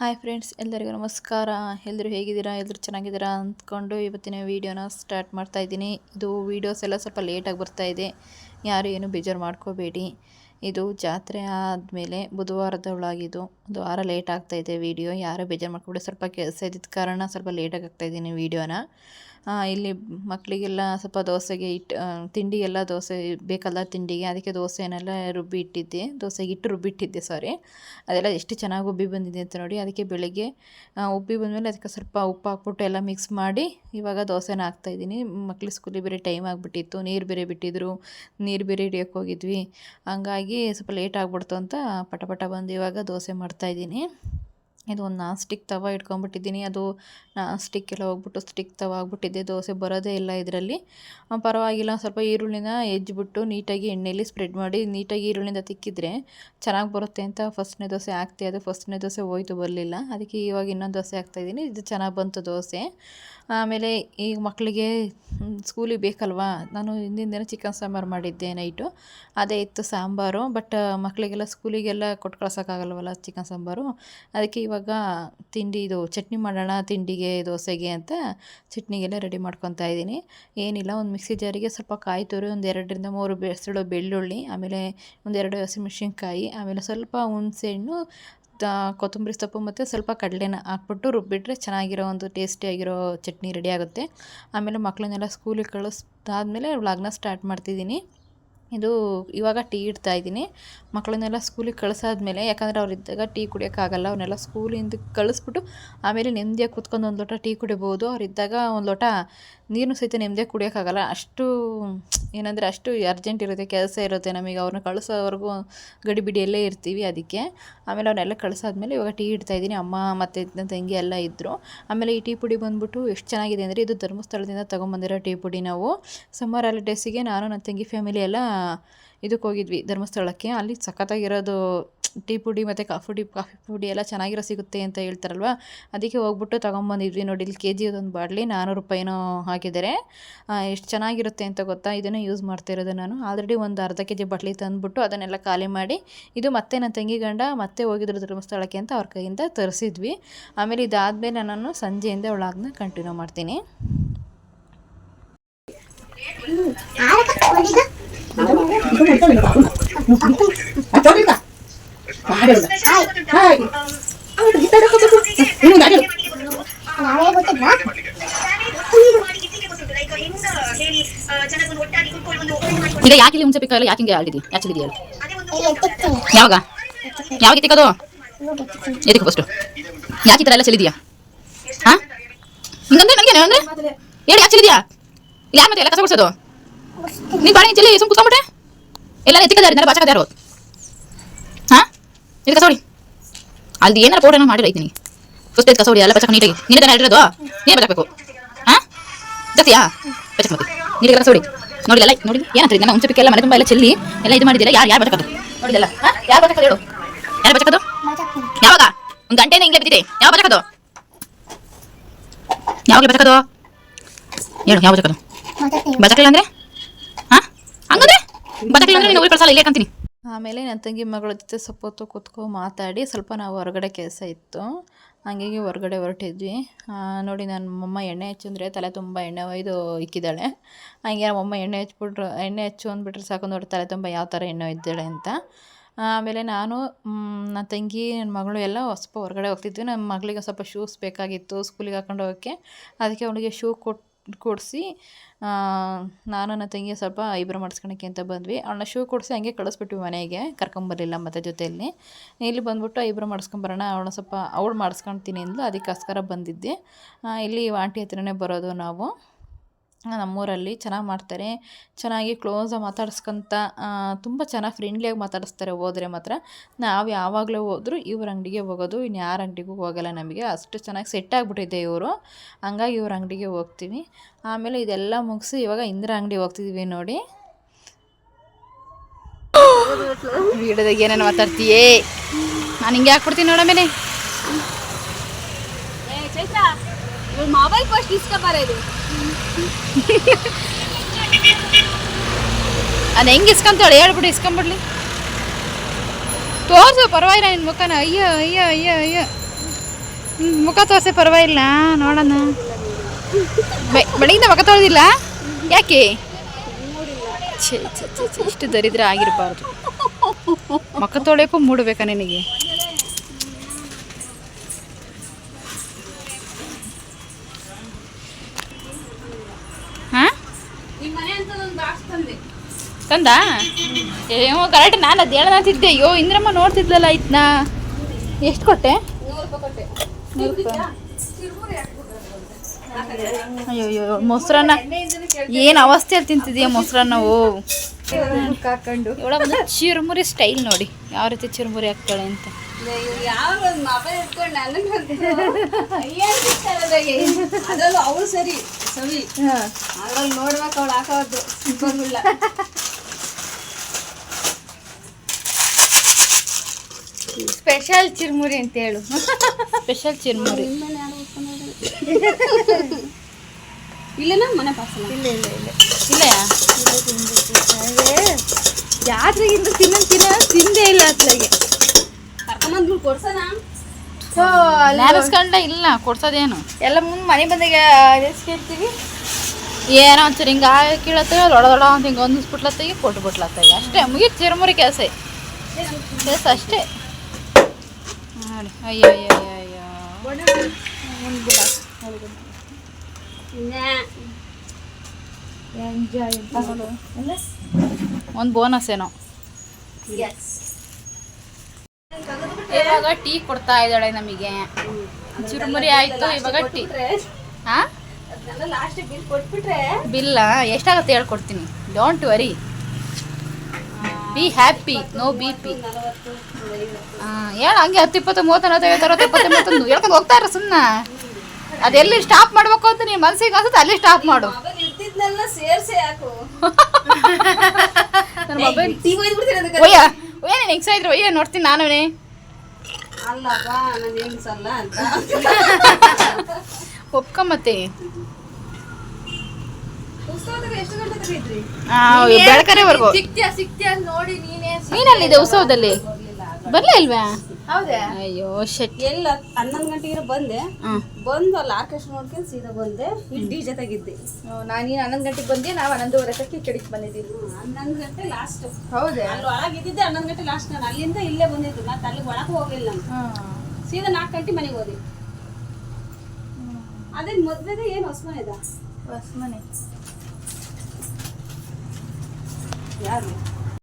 Hi friends, ಎಲ್ಲರಿಗೂ ನಮಸ್ಕಾರ. ಎಲ್ಲರೂ ಹೇಗಿದ್ದೀರಾ? ಎಲ್ಲರೂ ಚೆನ್ನಾಗಿದ್ದೀರಾ ಅಂದ್ಕೊಂಡು ಇವತ್ತಿನ ವೀಡಿಯೋನ ಸ್ಟಾರ್ಟ್ ಮಾಡ್ತಾ ಇದ್ದೀನಿ. ಇದು ವೀಡಿಯೋಸ್ ಎಲ್ಲ ಸ್ವಲ್ಪ ಲೇಟಾಗಿ ಬರ್ತಾ ಇದೆ. ಯಾರು ಏನು ಬೇಜಾರು ಮಾಡ್ಕೋಬೇಡಿ. ಇದು ಜಾತ್ರೆ ಆದಮೇಲೆ ಬುಧವಾರದ ಒಳಗಿದು ಒಂದು ವಾರ ಲೇಟ್ ಆಗ್ತಾ ಇದೆ ವೀಡಿಯೋ. ಯಾರು ಬೇಜಾರು ಮಾಡ್ಕೊಬೇಡಿ. ಸ್ವಲ್ಪ ಕೆಲಸ ಇದ್ದಿದ್ದ ಕಾರಣ ಸ್ವಲ್ಪ ಲೇಟಾಗಿ ಆಗ್ತಾ ಇದ್ದೀನಿ ವೀಡಿಯೋನ. ಇಲ್ಲಿ ಮಕ್ಕಳಿಗೆಲ್ಲ ಸ್ವಲ್ಪ ದೋಸೆಗೆ ಇಟ್ಟು ತಿಂಡಿಗೆಲ್ಲ ದೋಸೆ ಬೇಕಲ್ಲ ತಿಂಡಿಗೆ, ಅದಕ್ಕೆ ದೋಸೆನೆಲ್ಲ ರುಬ್ಬಿ ಇಟ್ಟಿದ್ದೆ. ದೋಸೆಗೆ ಇಟ್ಟು ರುಬ್ಬಿ ಇಟ್ಟಿದ್ದೆ ಸಾರಿ ಅದೆಲ್ಲ ಎಷ್ಟು ಚೆನ್ನಾಗಿ ಉಬ್ಬಿ ಬಂದಿದೆ ಅಂತ ನೋಡಿ, ಅದಕ್ಕೆ ಬೆಳಗ್ಗೆ ಉಬ್ಬಿ ಬಂದಮೇಲೆ ಅದಕ್ಕೆ ಸ್ವಲ್ಪ ಉಪ್ಪು ಹಾಕ್ಬಿಟ್ಟು ಎಲ್ಲ ಮಿಕ್ಸ್ ಮಾಡಿ ಇವಾಗ ದೋಸೆನ ಹಾಕ್ತಾಯಿದ್ದೀನಿ ಮಕ್ಳು ಸ್ಕೂಲಿಗೆ ಬೇರೆ ಟೈಮ್ ಆಗಿಬಿಟ್ಟಿತ್ತು, ನೀರು ಬೇರೆ ಬಿಟ್ಟಿದ್ರು, ನೀರು ಬೇರೆ ಹಿಡಿಯೋಕ್ಕೆ ಹೋಗಿದ್ವಿ. ಹಂಗಾಗಿ ಸ್ವಲ್ಪ ಲೇಟ್ ಆಗಿಬಿಡ್ತು ಅಂತ ಪಟ ಪಟ ಬಂದು ಇವಾಗ ದೋಸೆ ಮಾಡ್ತಾಯಿದ್ದೀನಿ ಇದು ಒಂದು ನಾನ್ ಸ್ಟಿಕ್ ತವ ಇಟ್ಕೊಂಡ್ಬಿಟ್ಟಿದ್ದೀನಿ ಅದು ನಾನ್ ಸ್ಟಿಕ್ ಎಲ್ಲ ಹೋಗ್ಬಿಟ್ಟು ಸ್ಟಿಕ್ ತವ ಆಗ್ಬಿಟ್ಟಿದೆ. ದೋಸೆ ಬರೋದೇ ಇಲ್ಲ ಇದರಲ್ಲಿ. ಪರವಾಗಿಲ್ಲ, ಸ್ವಲ್ಪ ಈರುಳ್ಳಿನ ಹೆಜ್ಬಿಟ್ಟು ನೀಟಾಗಿ ಎಣ್ಣೆಯಲ್ಲಿ ಸ್ಪ್ರೆಡ್ ಮಾಡಿ ನೀಟಾಗಿ ಈರುಳ್ಳಿಂದ ತಿಕ್ಕಿದ್ರೆ ಚೆನ್ನಾಗಿ ಬರುತ್ತೆ ಅಂತ ಫಸ್ಟ್ನೇ ದೋಸೆ ಹಾಕ್ತಿ ಅದು ಫಸ್ಟ್ನೇ ದೋಸೆ ಹೋಯ್ತು, ಬರಲಿಲ್ಲ. ಅದಕ್ಕೆ ಇವಾಗ ಇನ್ನೊಂದು ದೋಸೆ ಹಾಕ್ತಾಯಿದ್ದೀನಿ ಇದು ಚೆನ್ನಾಗಿ ಬಂತು ದೋಸೆ. ಆಮೇಲೆ ಈಗ ಮಕ್ಕಳಿಗೆ ಸ್ಕೂಲಿಗೆ ಬೇಕಲ್ವಾ? ನಾನು ಹಿಂದಿನ ದಿನ ಚಿಕನ್ ಸಾಂಬಾರು ಮಾಡಿದ್ದೆ ನೈಟು. ಅದೇ ಇತ್ತು ಸಾಂಬಾರು. ಬಟ್ ಮಕ್ಕಳಿಗೆಲ್ಲ ಸ್ಕೂಲಿಗೆಲ್ಲ ಕೊಟ್ಟು ಕಳ್ಸೋಕ್ಕಾಗಲ್ವಲ್ಲ ಚಿಕನ್ ಸಾಂಬಾರು? ಅದಕ್ಕೆ ಇವಾಗ ತಿಂಡಿ ಇದು ಚಟ್ನಿ ಮಾಡೋಣ, ತಿಂಡಿಗೆ ದೋಸೆಗೆ ಅಂತ ಚಟ್ನಿಗೆಲ್ಲ ರೆಡಿ ಮಾಡ್ಕೊತಾ ಇದ್ದೀನಿ. ಏನಿಲ್ಲ, ಒಂದು ಮಿಕ್ಸಿ ಜಾರಿಗೆ ಸ್ವಲ್ಪ ಕಾಯಿ ತುರಿ, ಒಂದು ಎರಡರಿಂದ ಮೂರು ಬೆಸಳು ಬೆಳ್ಳುಳ್ಳಿ, ಆಮೇಲೆ ಒಂದೆರಡು ಹಸಿಮೆಣ್ಸಿನ್ಕಾಯಿ, ಆಮೇಲೆ ಸ್ವಲ್ಪ ಹುಣಸೆಹಣ್ಣು ಕೊತ್ತಂಬರಿ ಸೊಪ್ಪು ಮತ್ತು ಸ್ವಲ್ಪ ಕಡಲೆನ ಹಾಕ್ಬಿಟ್ಟು ರುಬ್ಬಿಟ್ರೆ ಚೆನ್ನಾಗಿರೋ ಒಂದು ಟೇಸ್ಟಿಯಾಗಿರೋ ಚಟ್ನಿ ರೆಡಿ ಆಗುತ್ತೆ. ಆಮೇಲೆ ಮಕ್ಕಳನ್ನೆಲ್ಲ ಸ್ಕೂಲಿಗೆ ಕಳಿಸ್ದಾದ್ಮೇಲೆ ವ್ಲಾಗ್ನ ಸ್ಟಾರ್ಟ್ ಮಾಡ್ತಿದ್ದೀನಿ. ಇದು ಇವಾಗ ಟೀ ಇಡ್ತಾ ಇದ್ದೀನಿ. ಮಕ್ಕಳನ್ನೆಲ್ಲ ಸ್ಕೂಲಿಗೆ ಕಳಿಸಾದ್ಮೇಲೆ, ಯಾಕಂದರೆ ಅವ್ರು ಇದ್ದಾಗ ಟೀ ಕುಡಿಯೋಕ್ಕಾಗಲ್ಲ ಅವನ್ನೆಲ್ಲ ಸ್ಕೂಲಿಂದ ಕಳಿಸ್ಬಿಟ್ಟು ಆಮೇಲೆ ನೆಮ್ಮದಿಯಾಗಿ ಕೂತ್ಕೊಂಡು ಒಂದು ಲೋಟ ಟೀ ಕುಡಿಬೋದು. ಅವ್ರು ಇದ್ದಾಗ ಒಂದು ಲೋಟ ನೀರನ್ನು ಸಹಿತ ನೆಮ್ಮದಿ ಕುಡಿಯೋಕ್ಕಾಗಲ್ಲ. ಅಷ್ಟು, ಏನಂದರೆ ಅಷ್ಟು ಅರ್ಜೆಂಟ್ ಇರುತ್ತೆ, ಕೆಲಸ ಇರುತ್ತೆ ನಮಗೆ. ಅವ್ರನ್ನ ಕಳಿಸೋವರೆಗೂ ಗಡಿಬಿಡಿಯಲ್ಲೇ ಇರ್ತೀವಿ ಅದಕ್ಕೆ. ಆಮೇಲೆ ಅವನ್ನೆಲ್ಲ ಕಳಿಸಾದ್ಮೇಲೆ ಇವಾಗ ಟೀ ಇಡ್ತಾ ಇದ್ದೀನಿ. ಅಮ್ಮ ಮತ್ತು ನನ್ನ ತಂಗಿ ಎಲ್ಲ ಇದ್ದರು ಆಮೇಲೆ ಈ ಟೀ ಪುಡಿ ಬಂದುಬಿಟ್ಟು ಎಷ್ಟು ಚೆನ್ನಾಗಿದೆ ಅಂದರೆ ಇದು ಧರ್ಮಸ್ಥಳದಿಂದ ತೊಗೊಂಬಂದಿರೋ ಟೀ ಪುಡಿ ನಾವು. ಸಮ್ಮರ್ ಹಾಲಿಡೇಸಿಗೆ ನಾನು, ನನ್ನ ತಂಗಿ ಫ್ಯಾಮಿಲಿ ಎಲ್ಲ ಇದಕ್ಕೆ ಹೋಗಿದ್ವಿ ಧರ್ಮಸ್ಥಳಕ್ಕೆ. ಅಲ್ಲಿ ಸಖತ್ತಾಗಿರೋದು ಟೀ ಪುಡಿ ಮತ್ತು ಕಾಫಿ ಟೀ ಕಾಫಿ ಪುಡಿ ಎಲ್ಲ ಚೆನ್ನಾಗಿರೋ ಸಿಗುತ್ತೆ ಅಂತ ಹೇಳ್ತಾರಲ್ವ? ಅದಕ್ಕೆ ಹೋಗ್ಬಿಟ್ಟು ತೊಗೊಂಬಂದಿದ್ವಿ ನೋಡಿ, ಇಲ್ಲಿ ಕೆ ಜಿ ಒಂದು ಬಾಟ್ಲಿ ನಾನ್ನೂರು ರೂಪಾಯಿನೋ ಹಾಕಿದ್ದಾರೆ ಎಷ್ಟು ಚೆನ್ನಾಗಿರುತ್ತೆ ಅಂತ ಗೊತ್ತಾ? ಇದನ್ನು ಯೂಸ್ ಮಾಡ್ತಾ ಇರೋದು ನಾನು. ಆಲ್ರೆಡಿ ಒಂದು ಅರ್ಧ ಕೆ ಜಿ ಬಾಟ್ಲಿ ತಂದುಬಿಟ್ಟು ಅದನ್ನೆಲ್ಲ ಖಾಲಿ ಮಾಡಿ, ಇದು ಮತ್ತೆ ನನ್ನ ತಂಗಿ ಗಂಡ ಮತ್ತೆ ಹೋಗಿದ್ರು ಧರ್ಮಸ್ಥಳಕ್ಕೆ ಅಂತ ಅವ್ರ ಕೈಯಿಂದ ತರಿಸಿದ್ವಿ. ಆಮೇಲೆ ಇದಾದಮೇಲೆ ನಾನು ಸಂಜೆಯಿಂದ ಒಳಗನ್ನ ಕಂಟಿನ್ಯೂ ಮಾಡ್ತೀನಿ. ನಾವೇ ಈಗ ಯಾಕೆ ಇಲ್ಲಿ ಹುಣಸೆ ಪಿಕ್ಕ ಯಾಕೆ ಹಿಂಗೆ ಆಡಿದಿ ತಿಕ್ತೀನಿ ಯಾವಾಗ? ಯಾವಾಗ ತಿಕ್ಕದು ಎದಕ್ಕೆ ಫಸ್ಟು ಯಾಕೆ ಈ ಥರ ಎಲ್ಲ ಚೆಲ್ಲಿದ್ಯಾ ಹಾಂ? ಹಿಂಗಂದ್ರೆ ನನಗೆ ಅಂದ್ರೆ ಹೇಳಿ, ಯಾಕೆ ಚೆಲ್ಲಿದ್ಯಾ ಯಾರು ಮತ್ತೆ ಎಲ್ಲ ಕಸ ಗುಡ್ಸೋದು ನೀನು ಬಾಳೆ ಚೆಲ್ಲಿ ಸುಮ್ ಕುತ್ಕೊಂಡ್ಬಿಟ್ಟೆ ಎಲ್ಲ ಎತ್ತಿಕದಾರಿ ನೆಲ ಬಾಚಕದ ಯಾರು ಹಾ? ಇದು ಕಸೋಡಿ. ಅಲ್ಲಿ ಏನಾರ ಪೌಡರ್ ಮಾಡಿ ರೈತೀನಿ ಫಸ್ಟ್ ಕಸ ಕಸೋಡಿ, ಎಲ್ಲ ಬಚಕ ನೀಟಾಗಿ. ನೀನೇ ತಾನೇ ಹೇಳಿರೋದು ನೀನ್ ಬಚಾಕಬೇಕು? ಹಾ? ಜತಿಯಾ ಬಚಕ್ ಮತ್ತೆ ನೀರಿಗೆ ಕಸೋಡಿ. ನೋಡಿ ಎಲ್ಲ ನೋಡಿ. ಏನಂತ ನಮ್ಮ ಹುಣಸೆ ಎಲ್ಲ ಮನೆ ತುಂಬ ಎಲ್ಲ ಚೆಲ್ಲಿ, ಎಲ್ಲ ಇದು ಮಾಡಿದಿಲ್ಲ ಯಾರು ಯಾರು ಬಚಕದು ನೋಡಿದಲ್ಲ ಹಾ? ಯಾರು ಬಚಕದು ಹೇಳು. ಯಾರು ಬಚಕದು ಯಾವಾಗ? ಒಂದು ಗಂಟೆನ ಹಿಂಗೆ ಬಿದ್ದಿದೆ. ಯಾವ ಬಚಕದು ಯಾವಾಗಲೇ ಬಚಕದು ಹೇಳು ಯಾವ ಬಚಕದು ಬಚಕಲ್ಲ ಅಂದ್ರೆ? ಹಂಗಂದ್ರೆ ಅಂದ್ರೆ ನೀನು ಕಳ್ಸಲ್ಲ ಇಲ್ಲೇ ಕಂತೀನಿ. ಆಮೇಲೆ ನನ್ನ ತಂಗಿ ಮಗಳ ಜೊತೆ ಸ್ವಲ್ಪ ಹೊತ್ತು ಕೂತ್ಕೊ ಮಾತಾಡಿ ಸ್ವಲ್ಪ ನಾವು ಹೊರಗಡೆ ಕೆಲಸ ಇತ್ತು. ಹಂಗಾಗಿ ಹೊರಗಡೆ ಹೊರಟಿದ್ವಿ. ನೋಡಿ ನನ್ನ ಮೊಮ್ಮ ಎಣ್ಣೆ ಹಚ್ಚಂದ್ರೆ ತಲೆ ತುಂಬ ಎಣ್ಣೆ ಒಯ್ದು ಇಕ್ಕಿದ್ದಾಳೆ. ಹಂಗೆ ನಮ್ಮಮ್ಮ ಎಣ್ಣೆ ಹಚ್ಬಿಟ್ರು, ಎಣ್ಣೆ ಹಚ್ಚು ಅಂದ್ಬಿಟ್ರೆ ಸಾಕು ನೋಡಿ ತಲೆ ತುಂಬ ಯಾವ ಥರ ಎಣ್ಣೆ ಒಯ್ದಿದ್ದಾಳೆ ಅಂತ. ಆಮೇಲೆ ನಾನು ನನ್ನ ತಂಗಿ, ನನ್ನ ಮಗಳು ಎಲ್ಲ ಸ್ವಲ್ಪ ಹೊರಗಡೆ ಹೋಗ್ತಿದ್ವಿ. ನನ್ನ ಮಗಳಿಗೆ ಸ್ವಲ್ಪ ಶೂಸ್ ಬೇಕಾಗಿತ್ತು ಸ್ಕೂಲಿಗೆ ಹಾಕೊಂಡು ಹೋಗೋಕ್ಕೆ. ಅದಕ್ಕೆ ಅವಳಿಗೆ ಶೂ ಕೊಟ್ಟು ಕೊಡಿಸಿ ನಾನು ನನ್ನ ತಂಗಿ ಸ್ವಲ್ಪ ಐಬ್ರೋ ಮಾಡಿಸ್ಕೊಳಕ್ಕೆ ಅಂತ ಬಂದ್ವಿ. ಅವಳನ್ನ ಶೂ ಕೊಡಿಸಿ ಹಂಗೆ ಕಳಿಸ್ಬಿಟ್ವಿ ಮನೆಗೆ, ಕರ್ಕೊಂಬರಲಿಲ್ಲ ಮತ್ತು ಜೊತೆಯಲ್ಲಿ. ಇಲ್ಲಿ ಬಂದ್ಬಿಟ್ಟು ಐಬ್ರೋ ಮಾಡಿಸ್ಕೊಂಬರೋಣ, ಅವಳನ್ನ ಸ್ವಲ್ಪ ಅವಳು ಮಾಡಿಸ್ಕೊಳ್ತೀನಿ ಅಂದ್ಲು, ಅದಕ್ಕೋಸ್ಕರ ಬಂದಿದ್ದೆ. ಇಲ್ಲಿ ಆಂಟಿ ಹತ್ರನೇ ಬರೋದು ನಾವು. ನಮ್ಮೂರಲ್ಲಿ ಚೆನ್ನಾಗಿ ಮಾಡ್ತಾರೆ. ಚೆನ್ನಾಗಿ ಕ್ಲೋಸಾಗಿ ಮಾತಾಡ್ಸ್ಕೊಂತ ತುಂಬ ಚೆನ್ನಾಗಿ ಫ್ರೆಂಡ್ಲಿಯಾಗಿ ಮಾತಾಡಿಸ್ತಾರೆ ಹೋದ್ರೆ ಮಾತ್ರ. ನಾವು ಯಾವಾಗಲೂ ಹೋದರೂ ಇವ್ರ ಅಂಗಡಿಗೆ ಹೋಗೋದು ಇನ್ನು ಯಾರ ಅಂಗಡಿಗೂ ಹೋಗಲ್ಲ ನಮಗೆ. ಅಷ್ಟು ಚೆನ್ನಾಗಿ ಸೆಟ್ ಆಗಿಬಿಟ್ಟಿದೆ ಇವರು. ಹಂಗಾಗಿ ಇವ್ರ ಅಂಗಡಿಗೆ ಹೋಗ್ತೀವಿ. ಆಮೇಲೆ ಇದೆಲ್ಲ ಮುಗಿಸಿ ಇವಾಗ ಇಂದಿರಾ ಅಂಗಡಿ ಹೋಗ್ತಿದ್ವಿ ನೋಡಿ. ವಿಡಿಯೋದಾಗ ಏನೇನು ಮಾತಾಡ್ತೀಯೇ? ನಾನು ಹಿಂಗೆ ಹಾಕ್ಬಿಡ್ತೀನಿ ನೋಡ ಮೇಲೆ ಮೊಬೈಲ್ ಫಸ್ಟ್ ಇಸ್ಕೊಬಾರದು ಅದು ಹೆಂಗೆ ಇಸ್ಕೊಂತಾಳೆ? ಹೇಳ್ಬಿಡಿ ಇಸ್ಕೊಂಬಿಡ್ಲಿ. ತೋರ್ಸು ಪರವಾಗಿಲ್ಲ ನಿನ್ನ ಮುಖನ. ಅಯ್ಯೋ ಅಯ್ಯೋ ಅಯ್ಯೋ ಅಯ್ಯೋ. ನಿನ್ ಮುಖ ತೋರ್ಸ ಪರವಾಗಿಲ್ಲ ನೋಡೋಣ. ಬೆಳಗಿಂದ ಮುಖ ತೊಳೆದಿಲ್ಲ? ಯಾಕೆ? ಛೇ, ಇಷ್ಟು ದರಿದ್ರ ಆಗಿರಬಾರ್ದು. ಮುಖ ತೊಳೆಯಕ್ಕೂ ಮೂಡಬೇಕಾ ನಿನಗೆ? ತಂದ ಏನೋ ಕರೆಕ್ಟ್ ನಾನು ಅದು ಹೇಳತ್ತಿದ್ದೆ ಅಯ್ಯೋ ಇಂದ್ರಮ್ಮ ನೋಡ್ತಿದ್ಲಲ್ಲ ಇದ್ನ? ಎಷ್ಟು ಕೊಟ್ಟೆ? ಅಯ್ಯೋ ಅಯ್ಯೋ ಮೊಸರನ್ನ. ಏನು ಅವಸ್ಥೆಯಲ್ಲಿ ತಿಂತಿದೀಯ ಓ. ಹಾಕೊಂಡು ಇವಳ ಚಿರುಮುರಿ ಸ್ಟೈಲ್ ನೋಡಿ. ಯಾವ ರೀತಿ ಚಿರುಮುರಿ ಹಾಕ್ತಾಳೆ ಅಂತ. ಅವಳು ಸರಿ ಸವಿ. ಅದ್ರಲ್ಲಿ ನೋಡ್ಬೇಕು ಅವಳು ಹಾಕೋದು. ಸಿಂಪಲ್ ಸ್ಪೆಷಲ್ ಚಿರ್ಮುರಿ ಅಂತ ಹೇಳು ಸ್ಪೆಷಲ್ ಚಿರುಮುರಿ. ಇಲ್ಲೇನಾ? ಮನೆ ಪಾಸಲ್ಲ ಇಲ್ಲ ಇಲ್ಲ ಇಲ್ಲ. ಇಲ್ಲ ಜಾತ್ರೆಗಿಂತ ತಿನ್ನ ತಿನ್ನ ತಿಂದೇ ಇಲ್ಲ ಅತ್ಲಾಗೆ ಕರ್ಕೊಂಬಂದ್ಬಿಟ್ಟು ಕೊಡ್ಸೋಣ ಸೊ ನ್ಯಾರಸ್ಕೊಂಡ ಇಲ್ಲ ಕೊಡ್ಸೋದೇನು? ಎಲ್ಲ ಮುಂದೆ ಮನೆ ಬಂದಾಗ ಎಷ್ಟು ಕೇಳ್ತೀವಿ? ಏನೋ ಒಂಚೂರು ಹಿಂಗೆ ಕೀಳತ್ತೆ ದೊಡ್ಡ ದೊಡ್ಡ ಅಂತ ಹಿಂಗೆ ಹೊಂದಿಸ್ಬಿಟ್ಲತ್ತಿಗೆ ಕೊಟ್ಟು ಬಿಟ್ಲತ್ತಿಗೆ ಅಷ್ಟೇ ಮುಗೀತು ಚಿರುಮುರಿ ಕೆಲಸ. ಕೆಲಸ ಅಷ್ಟೇ. ನೋಡಿ ಅಯ್ಯೋ ಅಯ್ಯೋ ಅಯ್ಯೋ ಒಂದು ಒಂದು ಬೋನಸ್ ಏನೋ. ಇವಾಗ ಟೀ ಕೊಡ್ತಾ ಇದ್ದಾಳೆ ನಮಗೆ. ಚುರುಮುರಿ ಆಯ್ತು ಇವಾಗ ಟೀ. ಹಾ ಬಿಲ್ಲ ಎಷ್ಟಾಗತ್ತೆ ಹೇಳ್ಕೊಡ್ತೀನಿ. Don't worry be happy no B P ಹೇಳ ಹಂಗೆ ಹತ್ತು ಇಪ್ಪತ್ತು ಮೂವತ್ತು ನಲವತ್ತು ಐವತ್ತು ಅರವತ್ತು ಎಪ್ಪತ್ತು ಮೂವತ್ತೊಂದು ಹೇಳ್ಕೊಂಡು ಹೋಗ್ತಾ ಇರೋ ಸುಮ್ಮನೆ ಅದೆಲ್ಲಿ ಸ್ಟಾಪ್ ಮಾಡ್ಬೇಕು ಅಂತ ನೀ ಮನಸ್ಸಿಗೆ ಅನ್ಸುತ್ತೆ ಅಲ್ಲಿ ಸ್ಟಾಪ್ ಮಾಡು. ನನ್ನ ಮೊಬೈಲ್ ಒಯ್ಯ ಒಯ್ಯ ನೀನು ಒಯ್ಯ ನೋಡ್ತೀನಿ ನಾನು ನಾನು ಅಂತ. ಒಪ್ಕ ಮತ್ತೆ ಉತ್ಸವದಾಗ ಎಷ್ಟು ಗಂಟೆ ತೆಗೈತ್ರಿ ಬೆಳಕರೆವರೆಗೂ ಸಿಕ್ತ್ಯಾ ಸಿಕ್ತ್ಯಾ ನೋಡಿ ನೀನೇ ನೀನಲ್ಲಿದೆ ಉತ್ಸವದಲ್ಲಿ? ಬರ್ಲೇ ಇಲ್ವಾ? ಹೌದಾ? ಅಯ್ಯೋ ಶೆಟ್ ಎಲ್ಲ ಹನ್ನೊಂದು ಗಂಟೆಗೆ ಬಂದೆ. ಬಂದು ಅಲ್ಲಿ ಆರ್ಕೆಸ್ಟ್ರಾ ನೋಡ್ಕೊಂಡು ಸೀದಾ ಬಂದೆ. ಇಲ್ಲಿ ಡಿ ಜೊತೆಗಿದ್ದೆ ನಾನು ನೀನು ಹನ್ನೊಂದು ಗಂಟೆಗೆ ಬಂದೆ ನಾವು ಹನ್ನೊಂದುವರೆ ತಕ್ಕ ಈ ಕಡೆಗೆ ಬಂದಿದ್ದೀವಿ. ಹನ್ನೊಂದು ಗಂಟೆ ಲಾಸ್ಟ್ ಹೌದಾ? ಅಲ್ಲಿ ಒಳಗಿದ್ದಿದ್ದೆ ಹನ್ನೊಂದು ಗಂಟೆ ಲಾಸ್ಟ್ ನಾನು ಅಲ್ಲಿಂದ ಇಲ್ಲೇ ಬಂದಿದ್ದು ಮತ್ತೆ ಅಲ್ಲಿ ಒಳಗೆ ಹೋಗಿಲ್ಲ ನಾನು. ಸೀದಾ ನಾಲ್ಕು ಗಂಟೆ ಮನೆಗೆ ಹೋದೆ. ಅದೇ ಮದ್ವೆದ ಏನು ಹೊಸ್ಮನೆದ? ಹೊಸ ಮನೆ ಯಾರು